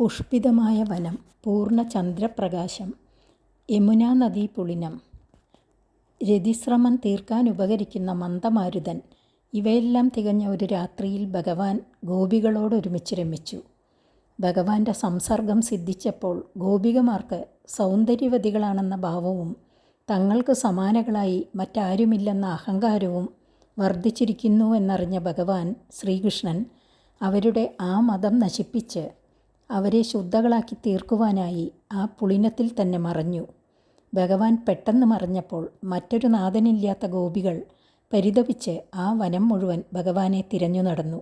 പുഷ്പിതമായ വനം പൂർണ ചന്ദ്രപ്രകാശം യമുനാ നദീപുളിനം രതിശ്രമം തീർക്കാൻ ഉപകരിക്കുന്ന മന്ദമാരുതൻ ഇവയെല്ലാം തികഞ്ഞ ഒരു രാത്രിയിൽ ഭഗവാൻ ഗോപികളോടൊരുമിച്ച് രമിച്ചു. ഭഗവാന്റെ സംസർഗം സിദ്ധിച്ചപ്പോൾ ഗോപികമാർക്ക് സൗന്ദര്യവതികളാണെന്ന ഭാവവും തങ്ങൾക്ക് സമാനകളായി മറ്റാരുമില്ലെന്ന അഹങ്കാരവും വർദ്ധിച്ചിരിക്കുന്നു എന്നറിഞ്ഞ ഭഗവാൻ ശ്രീകൃഷ്ണൻ അവരുടെ ആ മതം നശിപ്പിച്ച് അവരെ ശുദ്ധകളാക്കി തീർക്കുവാനായി ആ പുളിനത്തിൽ തന്നെ മറഞ്ഞു. ഭഗവാൻ പെട്ടെന്ന് മറഞ്ഞപ്പോൾ മറ്റൊരു നാഥനില്ലാത്ത ഗോപികൾ പരിതപിച്ച് ആ വനം മുഴുവൻ ഭഗവാനെ തിരഞ്ഞു നടന്നു.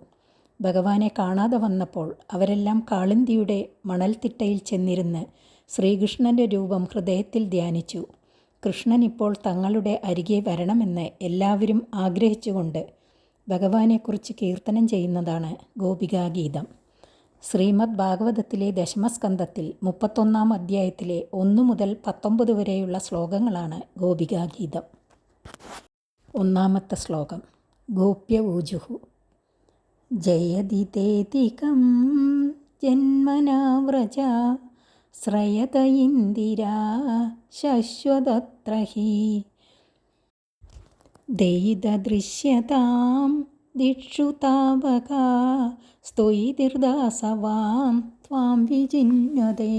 ഭഗവാനെ കാണാതെ വന്നപ്പോൾ അവരെല്ലാം കാളിന്തിയുടെ മണൽത്തിട്ടയിൽ ചെന്നിരുന്ന് ശ്രീകൃഷ്ണന്റെ രൂപം ഹൃദയത്തിൽ ധ്യാനിച്ചു. കൃഷ്ണൻ ഇപ്പോൾ തങ്ങളുടെ അരികെ വരണമെന്ന് എല്ലാവരും ആഗ്രഹിച്ചുകൊണ്ട് ഭഗവാനെക്കുറിച്ച് കീർത്തനം ചെയ്യുന്നതാണ് ഗോപികാഗീതം. ശ്രീമദ് ഭാഗവതത്തിലെ ദശമസ്കന്ധത്തിൽ മുപ്പത്തൊന്നാം അധ്യായത്തിലെ ഒന്നു മുതൽ പത്തൊമ്പത് വരെയുള്ള ശ്ലോകങ്ങളാണ് ഗോപികാഗീതം. ഒന്നാമത്തെ ശ്ലോകം ഗോപ്യ ഊജുഹു ജയദിതേതികം ജന്മനാവ്രജ ശ്രയത ഇന്ദിരാ ശശ്വതത്ര ഹി ദയിതദൃശ്യതാം ദിക്ഷു താവക സ്തുയിതിർദാസവാം ത്വാം വിചിന്നതേ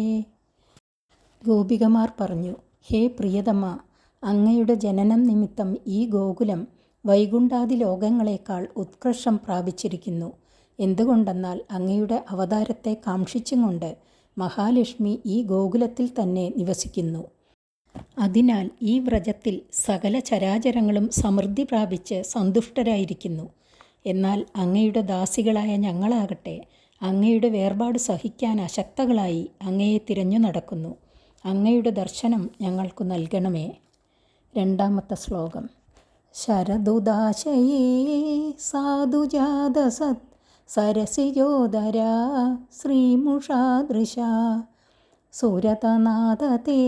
ഗോപികമാർ പറഞ്ഞു ഹേ പ്രിയതമ അങ്ങയുടെ ജനനം നിമിത്തം ഈ ഗോകുലം വൈകുണ്ഠാദി ലോകങ്ങളെക്കാൾ ഉത്കർഷം പ്രാപിച്ചിരിക്കുന്നു. എന്തുകൊണ്ടെന്നാൽ അങ്ങയുടെ അവതാരത്തെ കാക്ഷിച്ചും കൊണ്ട് മഹാലക്ഷ്മി ഈ ഗോകുലത്തിൽ തന്നെ നിവസിക്കുന്നു. അതിനാൽ ഈ വ്രജത്തിൽ സകല ചരാചരങ്ങളും സമൃദ്ധി പ്രാപിച്ച് സന്തുഷ്ടരായിരിക്കുന്നു. എന്നാൽ അങ്ങയുടെ ദാസികളായ ഞങ്ങളാകട്ടെ അങ്ങയുടെ വേർപാട് സഹിക്കാൻ അശക്തകളായി അങ്ങയെ തിരഞ്ഞു നടക്കുന്നു. അങ്ങയുടെ ദർശനം ഞങ്ങൾക്കു നൽകണമേ. രണ്ടാമത്തെ ശ്ലോകം. ശരദുദാശയേ സാധുജാതസത് സരസിജോദര ശ്രീമുഷാദൃശ സുരതനാഥത്തെ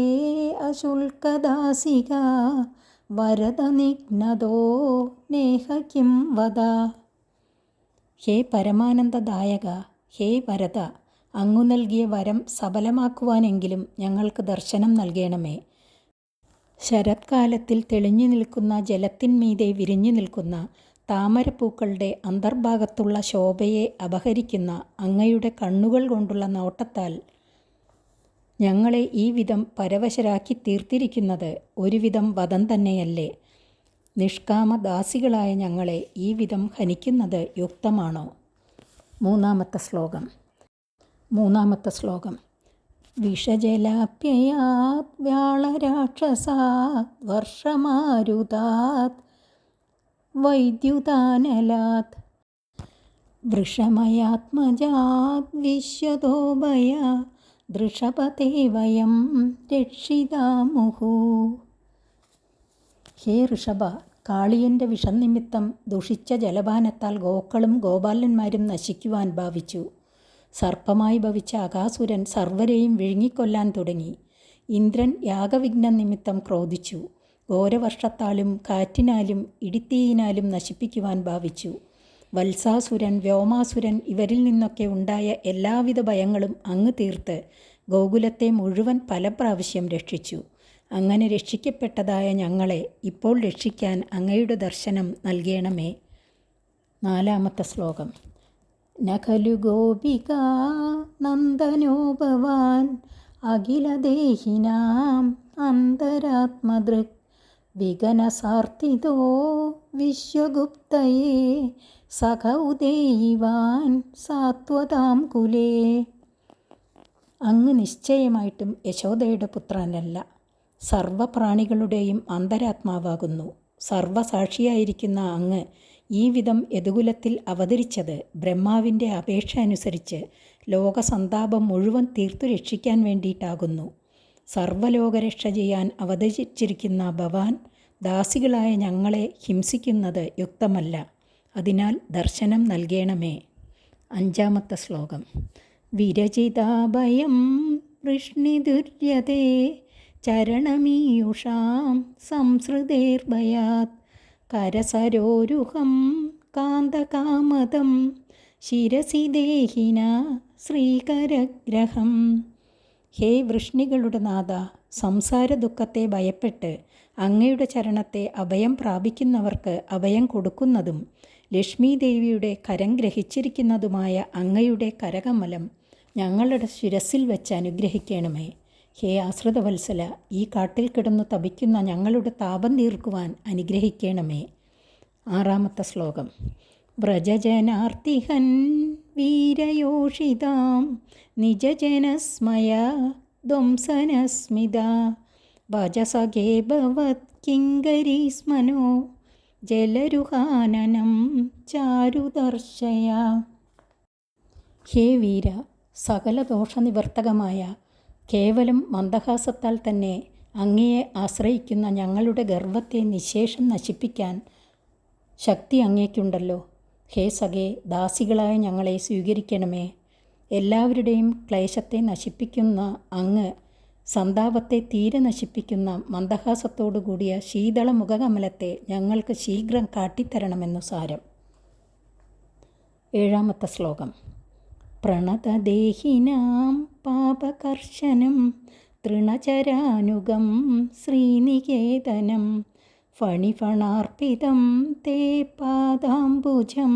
അശുൽക്കദാസിക വരദനിഘ്നതോ നേഹ കിം വദ. ഹേ പരമാനന്ദദായക ഹേ വരത അങ്ങു നൽകിയ വരം സഫലമാക്കുവാനെങ്കിലും ഞങ്ങൾക്ക് ദർശനം നൽകണമേ. ശരത്കാലത്തിൽ തെളിഞ്ഞു നിൽക്കുന്ന ജലത്തിന്മീതെ വിരിഞ്ഞു നിൽക്കുന്ന താമരപ്പൂക്കളുടെ അന്തർഭാഗത്തുള്ള ശോഭയെ അപഹരിക്കുന്ന അങ്ങയുടെ കണ്ണുകൾ കൊണ്ടുള്ള നോട്ടത്താൽ ഞങ്ങളെ ഈ വിധം പരവശരാക്കി തീർത്തിരിക്കുന്നത് ഒരുവിധം വധം തന്നെയല്ലേ. നിഷ്കാമദാസികളായ ഞങ്ങളെ ഈ വിധം ഹനിക്കുന്നത് യുക്തമാണോ? മൂന്നാമത്തെ ശ്ലോകം. മൂന്നാമത്തെ ശ്ലോകം. വിഷജലാപ്യയാത് വ്യാളരാക്ഷസാത് വർഷമാരുതാത് വൈദ്യുതാനലാത് വൃഷമയാത്മജാത് വിശ്വതോഭയ ദൃഷപതേ വയം രക്ഷിതാമുഹു. ഹേ ഋഷഭ കാളിയന്റെ വിഷം നിമിത്തം ദുഷിച്ച ജലപാനത്താൽ ഗോക്കളും ഗോപാലന്മാരും നശിക്കുവാൻ ഭാവിച്ചു. സർപ്പമായി ഭവിച്ച അകാസുരൻ സർവരെയും വിഴുങ്ങിക്കൊല്ലാൻ തുടങ്ങി. ഇന്ദ്രൻ യാഗവിഘ്നം നിമിത്തം ക്രോധിച്ചു. ഘോരവർഷത്താലും കാറ്റിനാലും ഇടിത്തീയിനാലും നശിപ്പിക്കുവാൻ ഭാവിച്ചു. വത്സാസുരൻ വ്യോമാസുരൻ ഇവരിൽ നിന്നൊക്കെ ഉണ്ടായ എല്ലാവിധ ഭയങ്ങളും അങ്ങ് തീർത്ത് ഗോകുലത്തെ മുഴുവൻ പല പ്രാവശ്യം രക്ഷിച്ചു. അങ്ങനെ രക്ഷിക്കപ്പെട്ടതായ ഞങ്ങളെ ഇപ്പോൾ രക്ഷിക്കാൻ അങ്ങയുടെ ദർശനം നൽകണമേ. നാലാമത്തെ ശ്ലോകം. നഖലു ഗോപിക നന്ദനോപവാൻ അഖിലദേഹിനാം അന്തരാത്മദൃക് വിശ്വഗുപ്തയെ സഖ സഖൗദേയിവാൻ സാത്വതാം കുലേ. അങ്ങ് നിശ്ചയമായിട്ടും യശോദയുടെ പുത്രനല്ല. സർവപ്രാണികളുടെയും അന്തരാത്മാവാകുന്നു. സർവസാക്ഷിയായിരിക്കുന്ന അങ്ങ് ഈ വിധം യദുകുലത്തിൽ അവതരിച്ചത് ബ്രഹ്മാവിന്റെ അപേക്ഷ അനുസരിച്ച് ലോകസന്താപം മുഴുവൻ തീർത്തു രക്ഷിക്കാൻ വേണ്ടിയിട്ടാകുന്നു. സർവലോകരക്ഷ ചെയ്യാൻ അവതരിച്ചിരിക്കുന്ന ഭവാൻ ദാസികളായ ഞങ്ങളെ ഹിംസിക്കുന്നത് യുക്തമല്ല. അതിനാൽ ദർശനം നൽകേണമേ. അഞ്ചാമത്തെ ശ്ലോകം. വിരചിതാഭയം വൃഷ്ണിദുര്യതേ ചരണമീയുഷാം സംസൃതേർഭയാത് കരസരോരുഹം കാന്തകാമതം ശിരസി ദേഹിന ശ്രീകരഗ്രഹം. ഹേ വൃഷ്ണികളുടെ നാഥ സംസാര ദുഃഖത്തെ ഭയപ്പെട്ട് അങ്ങയുടെ ചരണത്തെ അഭയം പ്രാപിക്കുന്നവർക്ക് അഭയം കൊടുക്കുന്നതും ലക്ഷ്മി ദേവിയുടെ കരം ഗ്രഹിച്ചിരിക്കുന്നതുമായ അങ്ങയുടെ കരകമലം ഞങ്ങളുടെ ശിരസിൽ വെച്ച് അനുഗ്രഹിക്കണമേ. ഹേ ആശ്രിതവത്സല ഈ കാട്ടിൽ കിടന്നു തപിക്കുന്ന ഞങ്ങളുടെ താപം തീർക്കുവാൻ അനുഗ്രഹിക്കണമേ. ആറാമത്തെ ശ്ലോകം. വ്രജജനാർത്തിഹൻ വീരയോഷിതാം നിജജനസ്മയ ധ്വംസനസ്മിത. ഭജസഖേ ഭവത് കിങ്കരീസ്മനോ ജലരുഹാനനം ചാരുദർശയ. ഹേ വീര സകല ദോഷനിവർത്തകമായ കേവലം മന്ദഹാസത്താൽ തന്നെ അങ്ങയെ ആശ്രയിക്കുന്ന ഞങ്ങളുടെ ഗർവത്തെ നിശേഷം നശിപ്പിക്കാൻ ശക്തി അങ്ങേക്കുണ്ടല്ലോ. ഹേ സഖേ ദാസികളായ ഞങ്ങളെ സ്വീകരിക്കണമേ. എല്ലാവരുടെയും ക്ലേശത്തെ നശിപ്പിക്കുന്ന അങ്ങ് സന്താപത്തെ തീരെ നശിപ്പിക്കുന്ന മന്ദഹാസത്തോടു കൂടിയ ശീതള മുഖകമലത്തെ ഞങ്ങൾക്ക് ശീഘ്രം കാട്ടിത്തരണമെന്നു സാരം. ഏഴാമത്തെ ശ്ലോകം. പ്രണതദേഹിനാം പാപകർശനം തൃണചരാനുഗം ശ്രീനികേതനം ഫണിഫണാർപ്പിതം തേ പാദാംബുജം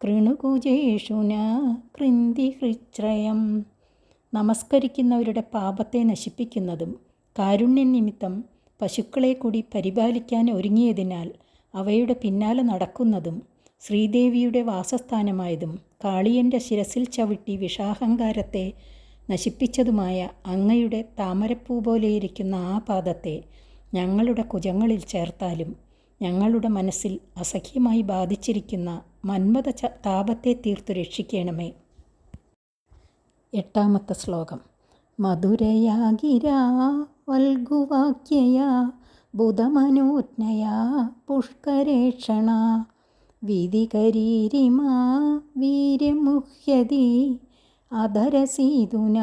കൃണുകുജേഷുന കൃന്തി ഹൃശ്രയം നമസ്കരിക്കുന്നവരുടെ പാപത്തെ നശിപ്പിക്കുന്നതും കാരുണ്യനിമിത്തം പശുക്കളെ കൂടി പരിപാലിക്കാൻ ഒരുങ്ങിയതിനാൽ അവയുടെ പിന്നാലെ നടക്കുന്നതും ശ്രീദേവിയുടെ വാസസ്ഥാനമായതും കാളിയന്റെ ശിരസിൽ ചവിട്ടി വിഷാഹങ്കാരത്തെ നശിപ്പിച്ചതുമായ അങ്ങയുടെ താമരപ്പൂ പോലെയിരിക്കുന്ന ആ പാദത്തെ ഞങ്ങളുടെ കുജങ്ങളിൽ ചേർത്താലും ഞങ്ങളുടെ മനസ്സിൽ അസഖ്യമായി ബാധിച്ചിരിക്കുന്ന മന്മത താപത്തെ തീർത്തു രക്ഷിക്കണമേ. എട്ടാമത്തെ ശ്ലോകം. മധുരയാ ഗിരാ വൽഗുവാക്യയാ ബുധമനോജ്ഞയാ പുഷ്കരേക്ഷണ വിധികരീരിമാ വീര്യമുഹ്യതി അധരസീതുന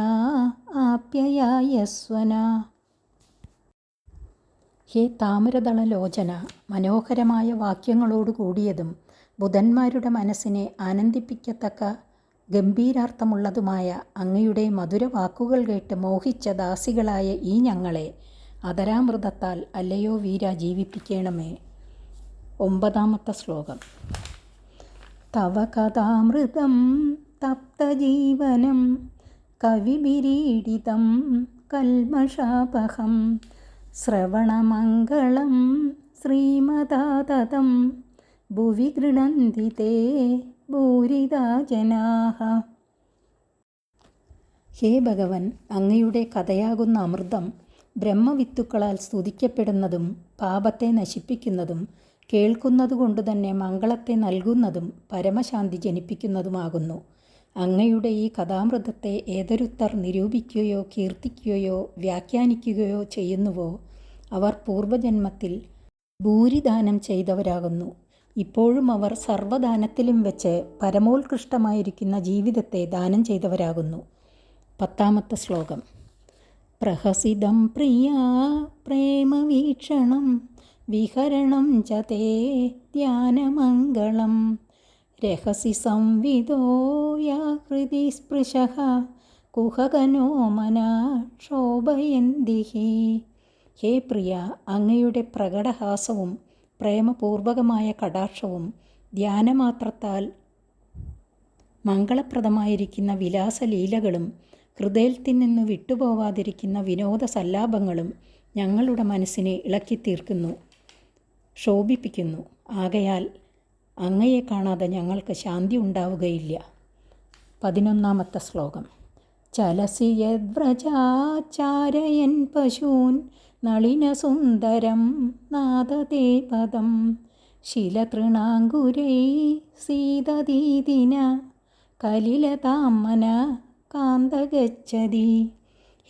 ആപ്യയായസ്വന ഹേ താമരദളലോചന മനോഹരമായ വാക്യങ്ങളോട് കൂടിയതും ബുധന്മാരുടെ മനസ്സിനെ ആനന്ദിപ്പിക്കത്തക്ക ഗംഭീരാർത്ഥമുള്ളതുമായ അങ്ങയുടെ മധുര വാക്കുകൾ കേട്ട് മോഹിച്ച ദാസികളായ ഈ ഞങ്ങളെ അതരാമൃതത്താൽ അല്ലയോ വീര ജീവിപ്പിക്കണമേ. ഒമ്പതാമത്തെ ശ്ലോകം. തവ കഥാമൃതം തപ്തജീവനം കവിഭിരീഡിതം കൽമഷാപഹം ശ്രവണമംഗളം ശ്രീമതാതതം ഭുവി ഗൃണന്തി തേ ഭൂരിതാ ഹേ ഭഗവൻ അങ്ങയുടെ കഥയാകുന്ന അമൃതം ബ്രഹ്മവിത്തുക്കളാൽ സ്തുതിക്കപ്പെടുന്നതും പാപത്തെ നശിപ്പിക്കുന്നതും കേൾക്കുന്നതുകൊണ്ട് തന്നെ മംഗളത്തെ നൽകുന്നതും പരമശാന്തി ജനിപ്പിക്കുന്നതുമാകുന്നു. അങ്ങയുടെ ഈ കഥാമൃതത്തെ ഏതൊരുത്തർ നിരൂപിക്കുകയോ കീർത്തിക്കുകയോ വ്യാഖ്യാനിക്കുകയോ ചെയ്യുന്നുവോ അവർ പൂർവജന്മത്തിൽ ഭൂരിദാനം ചെയ്തവരാകുന്നു. ഇപ്പോഴും അവർ സർവദാനത്തിലും വെച്ച് പരമോത്കൃഷ്ടമായിരിക്കുന്ന ജീവിതത്തെ ദാനം ചെയ്തവരാകുന്നു. പത്താമത്തെ ശ്ലോകം. പ്രഹസിതം പ്രിയ പ്രേമവീക്ഷണം വിഹരണം ചതേ ധ്യാനമംഗളം. രഹസി സംവിതോയാ യാഹൃതി സ്പൃശ. കുഹകനോ മനാക്ഷോഭയന്തിഹി. ക്ഷോഭയന്തി ഹേ പ്രിയ അങ്ങയുടെ പ്രകടഹാസവും പ്രേമപൂർവകമായ കടാക്ഷവും ധ്യാനമാത്രത്താൽ മംഗളപ്രദമായിരിക്കുന്ന വിലാസലീലകളും ഹൃദയത്തിൽ നിന്ന് വിട്ടുപോവാതിരിക്കുന്ന വിനോദ സല്ലാപങ്ങളും ഞങ്ങളുടെ മനസ്സിനെ ഇളക്കിത്തീർക്കുന്നു ശോഭിപ്പിക്കുന്നു. ആകയാൽ അങ്ങയെ കാണാതെ ഞങ്ങൾക്ക് ശാന്തി ഉണ്ടാവുകയില്ല. പതിനൊന്നാമത്തെ ശ്ലോകം. ചലസി യദ്വ്രജാചാരയൻ പശൂൻ നളിനസുന്ദരം നാദതേ പദം ശിലതൃണാങ്കുരൈ സീതദീദിന കലിലതാമന കാന്തഗച്ഛതി.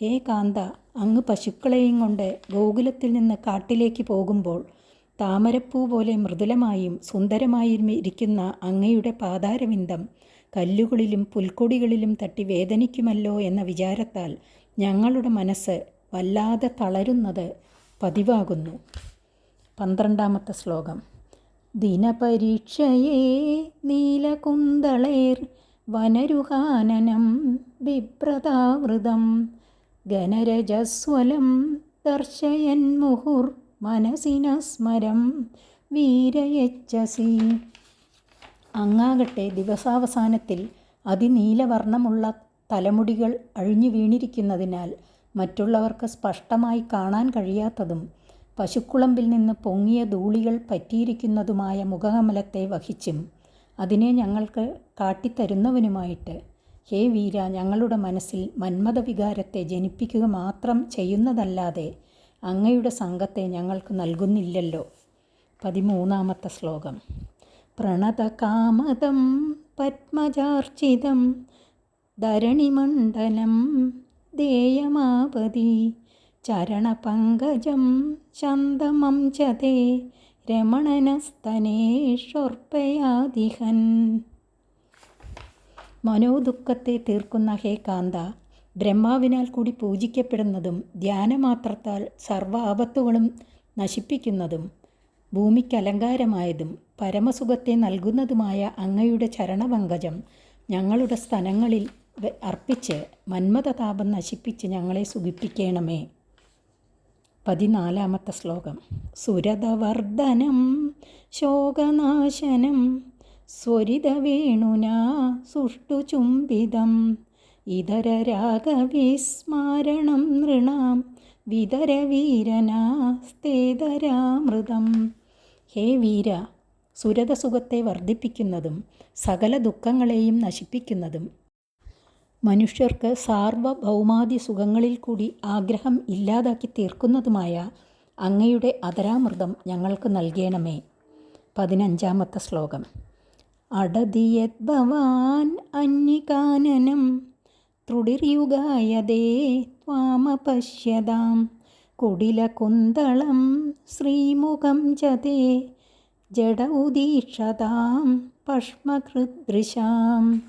ഹേ കാന്ത അങ്ങ് പശുക്കളെയും കൊണ്ട് ഗോകുലത്തിൽ നിന്ന് കാട്ടിലേക്ക് പോകുമ്പോൾ താമരപ്പൂ പോലെ മൃദുലമായും സുന്ദരമായും ഇരിക്കുന്ന അങ്ങയുടെ പാതാരവിന്ദം കല്ലുകളിലും പുൽക്കൊടികളിലും തട്ടി വേദനിക്കുമല്ലോ എന്ന വിചാരത്താൽ ഞങ്ങളുടെ മനസ്സ് വല്ലാതെ തളരുന്നത് പതിവാകുന്നു. പന്ത്രണ്ടാമത്തെ ശ്ലോകം. ദിനപരീക്ഷയേ നീലകുന്തളേർ വനരുഹാനനം വിപ്രതാവൃതം ഗണരജസ്വലം ദർശയൻ മുഹുർ മനസിന സ്മരം വീരയച്ചസി. അങ്ങാകട്ടെ ദിവസാവസാനത്തിൽ അതിനീലവർണമുള്ള തലമുടികൾ അഴിഞ്ഞു വീണിരിക്കുന്നതിനാൽ മറ്റുള്ളവർക്ക് സ്പഷ്ടമായി കാണാൻ കഴിയാത്തതും പശുക്കുളമ്പിൽ നിന്ന് പൊങ്ങിയ ധൂളികൾ പറ്റിയിരിക്കുന്നതുമായ മുഖകമലത്തെ വഹിച്ചും അതിനെ ഞങ്ങൾക്ക് കാട്ടിത്തരുന്നവനുമായിട്ട്. ഹേ വീര ഞങ്ങളുടെ മനസ്സിൽ മന്മത വികാരത്തെ ജനിപ്പിക്കുക മാത്രം ചെയ്യുന്നതല്ലാതെ അങ്ങയുടെ സംഘത്തെ ഞങ്ങൾക്ക് നൽകുന്നില്ലല്ലോ. പതിമൂന്നാമത്തെ ശ്ലോകം. പ്രണതകാമതം പത്മജാർച്ചിതം ധരണിമണ്ഡലം ദേയമാപതി ചരണപങ്കജം ശന്തമം ചതേ രമണനസ്തനേഷൊർപ്പയാദിഹൻ മനോദുഃഖത്തെ തീർക്കുന്ന ഹേ കാന്ത ബ്രഹ്മാവിനാൽ കൂടി പൂജിക്കപ്പെടുന്നതും ധ്യാനമാത്രത്താൽ സർവ ആപത്തുകളും നശിപ്പിക്കുന്നതും ഭൂമിക്ക് അലങ്കാരമായതും പരമസുഖത്തെ നൽകുന്നതുമായ അങ്ങയുടെ ചരണപങ്കജം ഞങ്ങളുടെ സ്ഥലങ്ങളിൽ അർപ്പിച്ച് മന്മതതാപം നശിപ്പിച്ച് ഞങ്ങളെ സുഖിപ്പിക്കണമേ. പതിനാലാമത്തെ ശ്ലോകം. സുരതവർദ്ധനം ശോകനാശനം സ്വരിതവേണുനാ സുഷ്ടുചുംബിതം ഇതരരാഗവിസ്മാരണം നൃണാം. വിതരവീരനാസ്തേതരാമൃതം. ഹേ വീര സുരതസുഖത്തെ വർദ്ധിപ്പിക്കുന്നതും സകല ദുഃഖങ്ങളെയും നശിപ്പിക്കുന്നതും മനുഷ്യർക്ക് സാർവഭൗമാദി സുഖങ്ങളിൽ കൂടി ആഗ്രഹം ഇല്ലാതാക്കി തീർക്കുന്നതുമായ അങ്ങയുടെ അതരാമൃതം ഞങ്ങൾക്ക് നൽകണമേ. പതിനഞ്ചാമത്തെ ശ്ലോകം. അടതിയത് ഭവാൻ അന്യകാനനം. തൃടിർയുഗായതേ ത്വാമപശ്യതാം. കുടിലകുന്തളം ശ്രീമുഖം ചതേ ജഡ ഉദീക്ഷതാം പഷ്മകൃദൃശാം.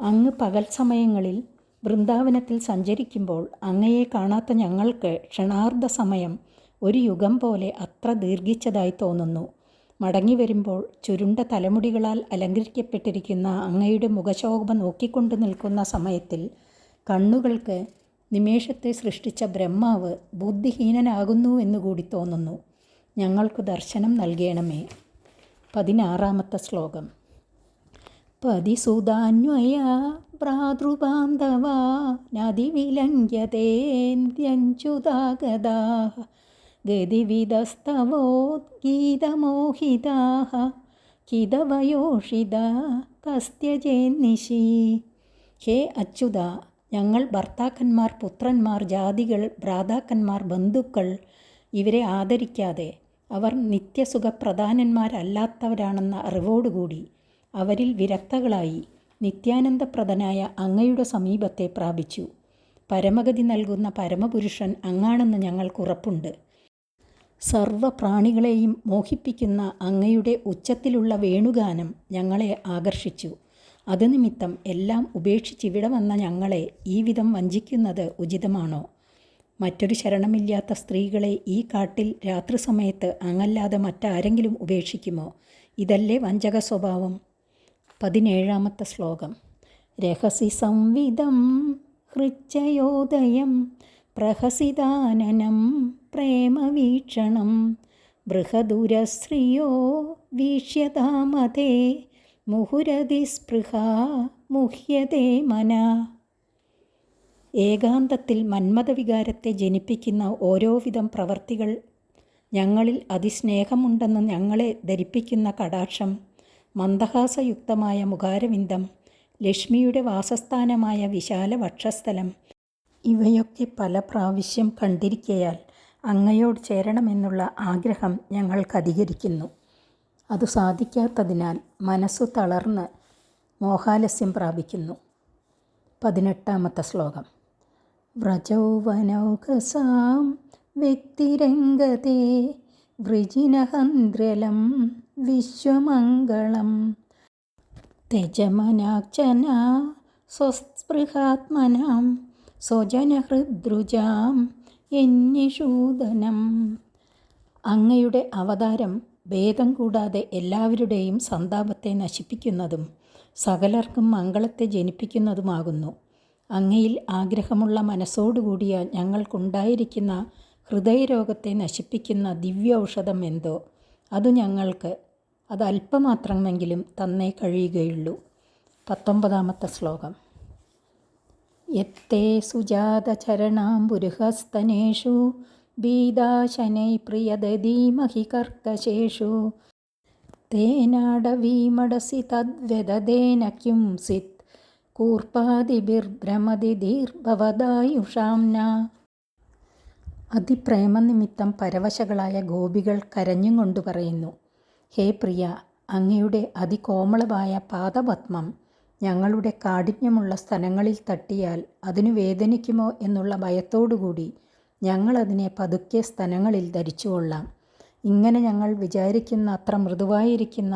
അങ്ങ് പകൽ സമയങ്ങളിൽ വൃന്ദാവനത്തിൽ സഞ്ചരിക്കുമ്പോൾ അങ്ങയെ കാണാത്ത ഞങ്ങൾക്ക് ക്ഷണാർദ്ധ സമയം ഒരു യുഗം പോലെ അത്ര ദീർഘിച്ചതായി തോന്നുന്നു. മടങ്ങി വരുമ്പോൾ ചുരുണ്ട തലമുടികളാൽ അലങ്കരിക്കപ്പെട്ടിരിക്കുന്ന അങ്ങയുടെ മുഖശോഭ നോക്കിക്കൊണ്ട് നിൽക്കുന്ന സമയത്തിൽ കണ്ണുകൾക്ക് നിമേഷത്തെ സൃഷ്ടിച്ച ബ്രഹ്മാവ് ബുദ്ധിഹീനനാകുന്നു എന്നുകൂടി തോന്നുന്നു. ഞങ്ങൾക്ക് ദർശനം നൽകണമേ. പതിനാറാമത്തെ ശ്ലോകം. പതിസുതാന്വയ ഭ്രാതൃബാന്ധവാ നദിവിലംഘ്യതേന്ത്യഞ്ച്യുതാഗതാ ഗതിവിധസ്തവോദ്ഗീതമോഹിതാः കിതവയോഷിത കസ്ത്യജേന്നിശി. ഹേ അച്യുത ഞങ്ങൾ ഭർത്താക്കന്മാർ പുത്രന്മാർ ജാതികൾ ഭ്രാതാക്കന്മാർ ബന്ധുക്കൾ ഇവരെ ആദരിക്കാതെ അവർ നിത്യസുഖപ്രധാനന്മാരല്ലാത്തവരാണെന്ന അറിവോടുകൂടി അവരിൽ വിരക്തകളായി നിത്യാനന്ദപ്രദനായ അങ്ങയുടെ സമീപത്തെ പ്രാപിച്ചു. പരമഗതി നൽകുന്ന പരമപുരുഷൻ അങ്ങാണെന്ന് ഞങ്ങൾക്കുറപ്പുണ്ട് സർവപ്രാണികളെയും മോഹിപ്പിക്കുന്ന അങ്ങയുടെ ഉച്ചത്തിലുള്ള വേണുഗാനം ഞങ്ങളെ ആകർഷിച്ചു. അത് നിമിത്തം എല്ലാം ഉപേക്ഷിച്ചിവിടെ വന്ന ഞങ്ങളെ ഈ വിധം വഞ്ചിക്കുന്നത് ഉചിതമാണോ? മറ്റൊരു ശരണമില്ലാത്ത സ്ത്രീകളെ ഈ കാട്ടിൽ രാത്രി സമയത്ത് അങ്ങല്ലാതെ മറ്റാരെങ്കിലും ഉപേക്ഷിക്കുമോ? ഇതല്ലേ വഞ്ചക സ്വഭാവം പതിനേഴാമത്തെ ശ്ലോകം. രഹസി സംവിധം ഹൃച്ചയോദയം പ്രഹസിതാനനം പ്രേമവീക്ഷണം. ബൃഹദുരശ്രിയോ വീക്ഷ്യതാമതേ മുഹുരതിസ്പൃഹ മുഹ്യതേ മന. ഏകാന്തത്തിൽ മന്മതവികാരത്തെ ജനിപ്പിക്കുന്ന ഓരോവിധം പ്രവർത്തികൾ ഞങ്ങളിൽ അതിസ്നേഹമുണ്ടെന്ന് ഞങ്ങളെ ധരിപ്പിക്കുന്ന കടാക്ഷം മന്ദഹാസയുക്തമായ മുഖാരവിന്ദം ലക്ഷ്മിയുടെ വാസസ്ഥാനമായ വിശാല വക്ഷസ്ഥലം ഇവയൊക്കെ പല പ്രാവശ്യം കണ്ടിരിക്കയാൽ അങ്ങയോട് ചേരണമെന്നുള്ള ആഗ്രഹം ഞങ്ങൾക്ക് അധികരിക്കുന്നു അത് സാധിക്കാത്തതിനാൽ മനസ്സു തളർന്ന് മോഹാലസ്യം പ്രാപിക്കുന്നു. പതിനെട്ടാമത്തെ ശ്ലോകം. വ്രജൗവനൗകസാം വ്യക്തിരംഗതേ വൃജിനഹന്ദ്രലം വിശ്വമംഗളം. തെജമനാക്ഷന സ്വസ്പൃഹാത്മനാം സ്വജനഹൃദ്രുജാം എന്നിഷൂദനം അങ്ങയുടെ അവതാരം ഭേദം കൂടാതെ എല്ലാവരുടെയും സന്താപത്തെ നശിപ്പിക്കുന്നതും സകലർക്കും മംഗളത്തെ ജനിപ്പിക്കുന്നതുമാകുന്നു. അങ്ങയിൽ ആഗ്രഹമുള്ള മനസ്സോടുകൂടിയ ഞങ്ങൾക്കുണ്ടായിരിക്കുന്ന ഹൃദയരോഗത്തെ നശിപ്പിക്കുന്ന ദിവ്യ ഔഷധം എന്തോ? അത് ഞങ്ങൾക്ക് അത് അല്പമാത്രമെങ്കിലും തന്നേ കഴിയുകയുള്ളൂ. പത്തൊമ്പതാമത്തെ ശ്ലോകം. യത്തേ സുജാതചരണാംബുരുഹസ്തനേഷു ബീദാശനൈ പ്രിയദീമഹി കർക്കശേഷു തേനാടവീമടസി തദ്വ്യതദേന കിംസിത് കൂർപ്പാതിഭിർഭ്രമതി ദീർഭവദായുഷാംന അതിപ്രേമനിമിത്തം പരവശകളായ ഗോപികൾ കരഞ്ഞും കൊണ്ട് പറയുന്നു ഹേ പ്രിയ അങ്ങയുടെ അതികോമളമായ പാദപത്മം ഞങ്ങളുടെ കാഠിന്യമുള്ള സ്ഥലങ്ങളിൽ തട്ടിയാൽ അതിനു വേദനിക്കുമോ എന്നുള്ള ഭയത്തോടുകൂടി ഞങ്ങളതിനെ പതുക്കെ സ്ഥലങ്ങളിൽ ധരിച്ചുകൊള്ളാം. ഇങ്ങനെ ഞങ്ങൾ വിചാരിക്കുന്ന അത്ര മൃദുവായിരിക്കുന്ന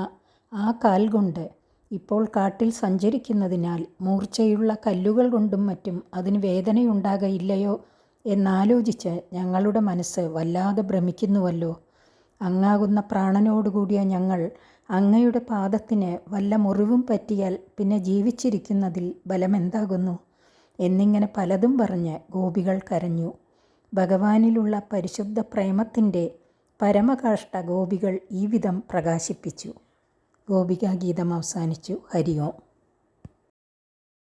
ആ കാൽ കൊണ്ട് ഇപ്പോൾ കാട്ടിൽ സഞ്ചരിക്കുന്നതിനാൽ മൂർച്ചയുള്ള കല്ലുകൾ കൊണ്ടും മറ്റും അതിന് വേദനയുണ്ടാകയില്ലയോ എന്നാലോചിച്ച് ഞങ്ങളുടെ മനസ്സ് വല്ലാതെ ഭ്രമിക്കുന്നുവല്ലോ. അങ്ങാകുന്ന പ്രാണനോടുകൂടിയ ഞങ്ങൾ അങ്ങയുടെ പാദത്തിന് വല്ല മുറിവും പറ്റിയാൽ പിന്നെ ജീവിച്ചിരിക്കുന്നതിൽ ബലമെന്താകുന്നു? എന്നിങ്ങനെ പലതും പറഞ്ഞ് ഗോപികൾ കരഞ്ഞു. ഭഗവാനിലുള്ള പരിശുദ്ധ പ്രേമത്തിന്റെ പരമകാഷ്ട ഗോപികൾ ഈ വിധം പ്രകാശിപ്പിച്ചു. ഗോപികാഗീതം അവസാനിച്ചു. ഹരി ഓം